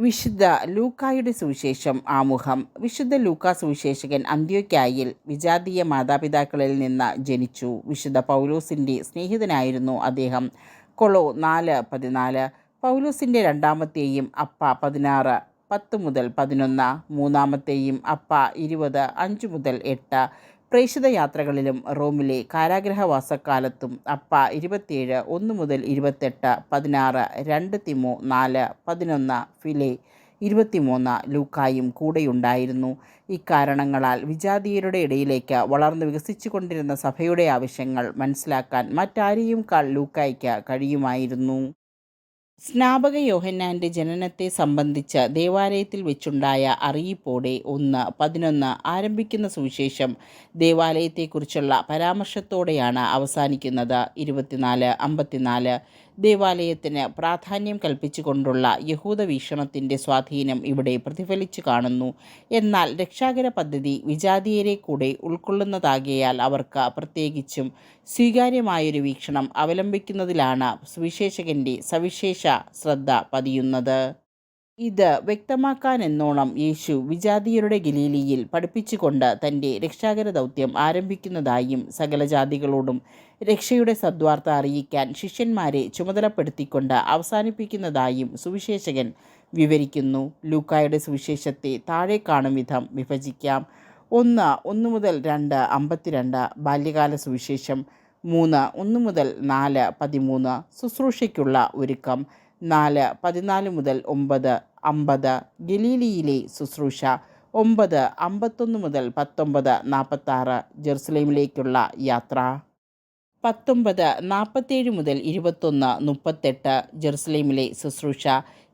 വിശുദ്ധ ലൂക്കായുടെ സുവിശേഷം ആമുഖം. വിശുദ്ധ ലൂക്ക സുവിശേഷകൻ അന്ത്യോക്കായിൽ വിജാതീയ മാതാപിതാക്കളിൽ നിന്ന് ജനിച്ചു. വിശുദ്ധ പൗലോസിന്റെ സ്നേഹിതനായിരുന്നു അദ്ദേഹം. കൊളോ നാല് പതിനാല്. പൗലോസിന്റെ രണ്ടാമത്തെയും അപ്പ പതിനാറ്. പത്ത് മുതൽ പതിനൊന്ന്. മൂന്നാമത്തെയും അപ്പ ഇരുപത്. അഞ്ച് മുതൽ എട്ട്. പ്രേക്ഷിത യാത്രകളിലും റോമിലെ കാരാഗ്രഹവാസക്കാലത്തും അപ്പ ഇരുപത്തിയേഴ് ഒന്ന് മുതൽ ഇരുപത്തെട്ട് പതിനാറ് രണ്ട് തിമോ നാല് പതിനൊന്ന് ഫിലെ ഇരുപത്തിമൂന്ന് ലൂക്കായും കൂടെയുണ്ടായിരുന്നു. ഇക്കാരണങ്ങളാൽ വിജാതീയരുടെ ഇടയിലേക്ക് വളർന്നു വികസിച്ചു കൊണ്ടിരുന്ന സഭയുടെ ആവശ്യങ്ങൾ മനസ്സിലാക്കാൻ മറ്റാരെയും കാൾ ലൂക്കായ്ക്ക് കഴിയുമായിരുന്നു. സ്നാപക യോഹന്നാന്റെ ജനനത്തെ സംബന്ധിച്ച ദേവാലയത്തിൽ വെച്ചുണ്ടായ അറിയിപ്പോടെ ഒന്ന് പതിനൊന്ന് ആരംഭിക്കുന്ന സുവിശേഷം ദേവാലയത്തെക്കുറിച്ചുള്ള പരാമർശത്തോടെയാണ് അവസാനിക്കുന്നത്. ഇരുപത്തിനാല് അമ്പത്തിനാല് ദേവാലയത്തിന് പ്രാധാന്യം കൽപ്പിച്ചുകൊണ്ടുള്ള യഹൂദ വീക്ഷണത്തിന്റെ സ്വാധീനം ഇവിടെ പ്രതിഫലിച്ചു കാണുന്നു. എന്നാൽ രക്ഷാകര പദ്ധതി വിജാതീയരെ കൂടെ ഉൾക്കൊള്ളുന്നതാകിയാൽ അവർക്ക് പ്രത്യേകിച്ചും സ്വീകാര്യമായൊരു വീക്ഷണം അവലംബിക്കുന്നതിലാണ് സുവിശേഷകന്റെ സവിശേഷ ശ്രദ്ധ പതിയുന്നത്. ഇത് വ്യക്തമാക്കാനെന്നോണം യേശു വിജാതീയരുടെ ഗലീലിയിൽ പഠിപ്പിച്ചുകൊണ്ട് തന്റെ രക്ഷാകര ദൗത്യം ആരംഭിക്കുന്നതായും സകല ജാതികളോടും രക്ഷയുടെ സദ്വാർത്ത അറിയിക്കാൻ ശിഷ്യന്മാരെ ചുമതലപ്പെടുത്തിക്കൊണ്ട് അവസാനിപ്പിക്കുന്നതായും സുവിശേഷകൻ വിവരിക്കുന്നു. ലൂക്കായുടെ സുവിശേഷത്തെ താഴെ കാണും വിധം വിഭജിക്കാം. ഒന്ന് ഒന്ന് മുതൽ രണ്ട് അമ്പത്തിരണ്ട് ബാല്യകാല സുവിശേഷം. മൂന്ന് ഒന്ന് മുതൽ നാല് പതിമൂന്ന് ശുശ്രൂഷയ്ക്കുള്ള ഒരുക്കം. നാല് പതിനാല് മുതൽ ഒമ്പത് അമ്പത്. ഗലീലിയിലെ ശുശ്രൂഷ ഒമ്പത് അമ്പത്തൊന്ന് മുതൽ പത്തൊമ്പത് നാൽപ്പത്താറ് ജെറുസലേമിലേക്കുള്ള യാത്ര. പത്തൊമ്പത് നാൽപ്പത്തേഴ് മുതൽ ഇരുപത്തൊന്ന് മുപ്പത്തെട്ട് ജെറുസലേമിലെ ശുശ്രൂഷ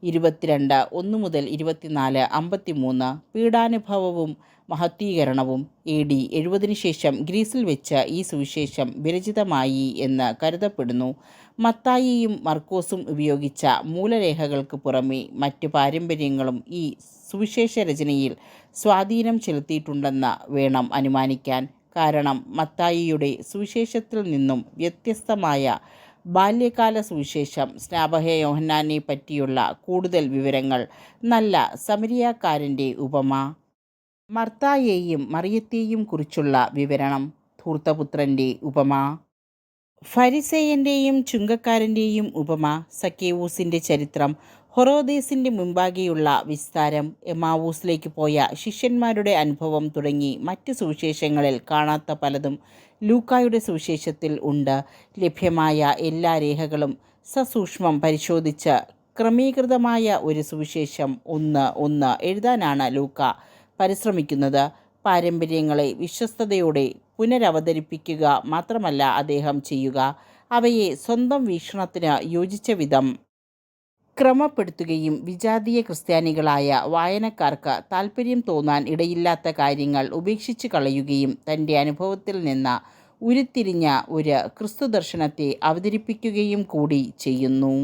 ഇരുപത്തിരണ്ട് ഒന്ന് മുതൽ ഇരുപത്തിനാല് അമ്പത്തിമൂന്ന് പീഡാനുഭവവും മഹത്വീകരണവും എ ഡി എഴുപതിന് ശേഷം ഗ്രീസിൽ വെച്ച് ഈ സുവിശേഷം വിരചിതമായി എന്ന് കരുതപ്പെടുന്നു. മത്തായിയും മർക്കോസും ഉപയോഗിച്ച മൂലരേഖകൾക്ക് പുറമെ മറ്റ് പാരമ്പര്യങ്ങളും ഈ സുവിശേഷ രചനയിൽ സ്വാധീനം ചെലുത്തിയിട്ടുണ്ടെന്ന് വേണം അനുമാനിക്കാൻ. കാരണം മത്തായിയുടെ സുവിശേഷത്തിൽ നിന്നും വ്യത്യസ്തമായ ബാല്യകാല സുവിശേഷം സ്നാപക യോഹന്നാനെ പറ്റിയുള്ള കൂടുതൽ വിവരങ്ങൾ നല്ല സമരിയാക്കാരന്റെ ഉപമ. മർത്തായെയും മറിയത്തെയും കുറിച്ചുള്ള വിവരണം ധൂർത്തപുത്രന്റെ ഉപമ. ഫരിസേയന്റെയും ചുങ്കക്കാരന്റെയും ഉപമ സക്കേവൂസിന്റെ ചരിത്രം ഹൊറോദേസിന്റെ മുമ്പാകെയുള്ള വിസ്താരം എമാവൂസിലേക്ക് പോയ ശിഷ്യന്മാരുടെ അനുഭവം തുടങ്ങി മറ്റ് സുവിശേഷങ്ങളിൽ കാണാത്ത പലതും ലൂക്കായുടെ സുവിശേഷത്തിൽ ഉണ്ട്. ലഭ്യമായ എല്ലാ രേഖകളും സസൂക്ഷ്മം പരിശോധിച്ച് ക്രമീകൃതമായ ഒരു സുവിശേഷം ഒന്ന് ഒന്ന് എഴുതാനാണ് ലൂക്ക പരിശ്രമിക്കുന്നത്. പാരമ്പര്യങ്ങളെ വിശ്വസ്തയോടെ പുനരവതരിപ്പിക്കുക മാത്രമല്ല അദ്ദേഹം ചെയ്യുക. അവയെ സ്വന്തം വീക്ഷണത്തിന് യോജിച്ച വിധം ക്രമപ്പെടുത്തുകയും വിജാതീയ ക്രിസ്ത്യാനികളായ വായനക്കാർക്ക് താൽപ്പര്യം തോന്നാൻ ഇടയില്ലാത്ത കാര്യങ്ങൾ ഉപേക്ഷിച്ചു കളയുകയും തന്റെ അനുഭവത്തിൽ നിന്ന് ഉരുത്തിരിഞ്ഞ ഒരു ക്രിസ്തുദർശനത്തെ അവതരിപ്പിക്കുകയും കൂടി ചെയ്യുന്നു.